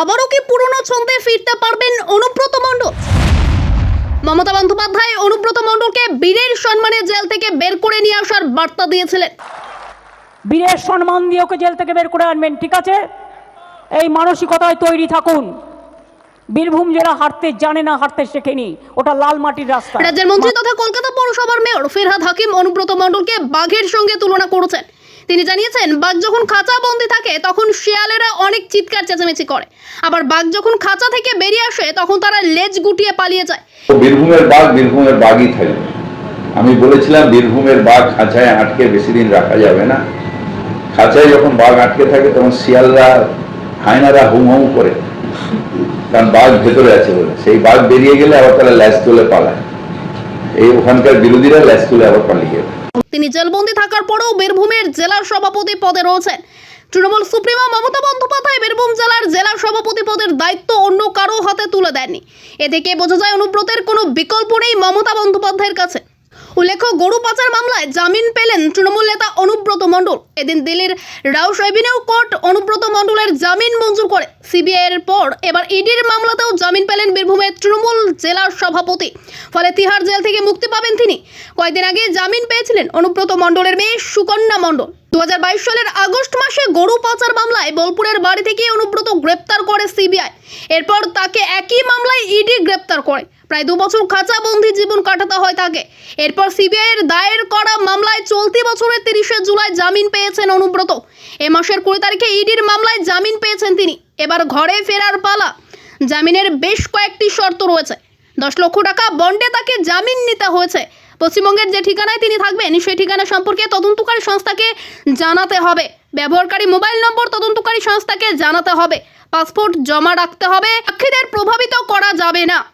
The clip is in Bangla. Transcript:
আবারও কি পুরনো ছন্দে ফিরতে পারবেন অনুব্রত মণ্ডল? মমতা বন্দ্যোপাধ্যায় অনুব্রত মণ্ডলকে বীরের সম্মানে জেল থেকে বের করে নিয়ে আসার বার্তা দিয়েছিলেন। বীরের সম্মান দিয়ে ওকে জেল থেকে বের করে আনবেন ঠিক আছে? এই মানসিকতায় তৈরি থাকুন। বীরভূম জেলা হাঁটতে জানে না হাঁটতে শেখেনি। ওটা লাল মাটির রাস্তা। রাজ্যের মন্ত্রী তথা কলকাতা পৌরসভার মেয়র ফিরহাদ হাকিম অনুব্রত মণ্ডলকে বাঘের সঙ্গে তুলনা করেছেন। তিনি জানিয়েছেন, বাঘ যখন খাঁচা বন্দি থাকে, তখন শিয়ালেরা অনেক চিৎকার, চেঁচামেচি করে। আবার বাঘ যখন খাঁচা থেকে বেরিয়ে আসে, তখন তারা লেজ গুটিয়ে পালিয়ে যায়। বীরভূমের বাঘ বীরভূমের বাঘই থাকবে আমি বলেছিলাম, বীরভূমের বাঘ খাঁচায় আটকে বেশি দিন রাখা যাবে না। খাঁচায় যখন বাঘ আটকে থাকে, তখন শিয়ালরা হায়নারা হুম হুম করে। কারণ বাঘ ভেতরে আছে বলে। সেই বাঘ বেরিয়ে গেলে আবার তারা ল্যাস তুলে পালায়। এই ওখানকার বিরোধীরা ল্যাস তুলে আবার পালিয়ে তিনি জেলবন্দি থাকার পরেও বীরভূমের জেলা সভাপতি পদে রয়েছেন। তৃণমূল সুপ্রিমো মমতা বন্দ্যোপাধ্যায় বীরভূম জেলার জেলা সভাপতি পদের দায়িত্ব অন্য কারও হাতে তুলে দেননি। এ থেকে বোঝা যায় অনুব্রতের কোনো বিকল্প নেই মমতা বন্দ্যোপাধ্যায়ের কাছে। উল্লেখ্য, গরু পাচার মামলায় জামিন পেলেন তৃণমূল নেতা অনুব্রত মণ্ডল। এদিন দিল্লির রাউস এভিনিউ কোর্ট অনুব্রত মণ্ডলের জামিন মঞ্জুর করে। সিবিআই এর পর এবার ইডির মামলাতেও জামিন পেলেন বীরভূমের তৃণমূল জেলার সভাপতি। ফলে তিহার জেল থেকে মুক্তি পাবেন তিনি। কয়েকদিন আগে জামিন পেয়েছিলেন অনুব্রত মণ্ডলের মেয়ে সুকন্যা মণ্ডল। দু হাজার বাইশ সালের আগস্ট মাসে গরু পাচার মামলায় বোলপুরের বাড়ি থেকে অনুব্রত গ্রেপ্তার করে সিবিআই। এরপর তাকে একই মামলায় ইডি গ্রেপ্তার করে। প্রায় দু বছর খাঁচাবন্দি জীবন কাটাতে হয় তাকে। এরপর সিবিআই এর দায়ের করা মামলায় চলতি বছরের তিরিশে জুলাই জামিন পেয়েছেন অনুব্রত। এ মাসের কুড়ি তারিখে ইডির মামলায় জামিন পেয়েছেন তিনি। এবার ঘরে ফেরার পালা। জামিনের বেশ কয়েকটি শর্ত রয়েছে। দশ লক্ষ টাকা বন্ডে তাকে জামিন নিতে হয়েছে। পশ্চিমবঙ্গের যে ঠিকানায় তিনি থাকবেন, সেই ঠিকানা সম্পর্কে তদন্তকারী সংস্থাকে জানাতে হবে। ব্যবহারকারী মোবাইল নম্বর তদন্তকারী সংস্থাকে জানাতে হবে। পাসপোর্ট জমা রাখতে হবে। সাক্ষীদের প্রভাবিত করা যাবে না।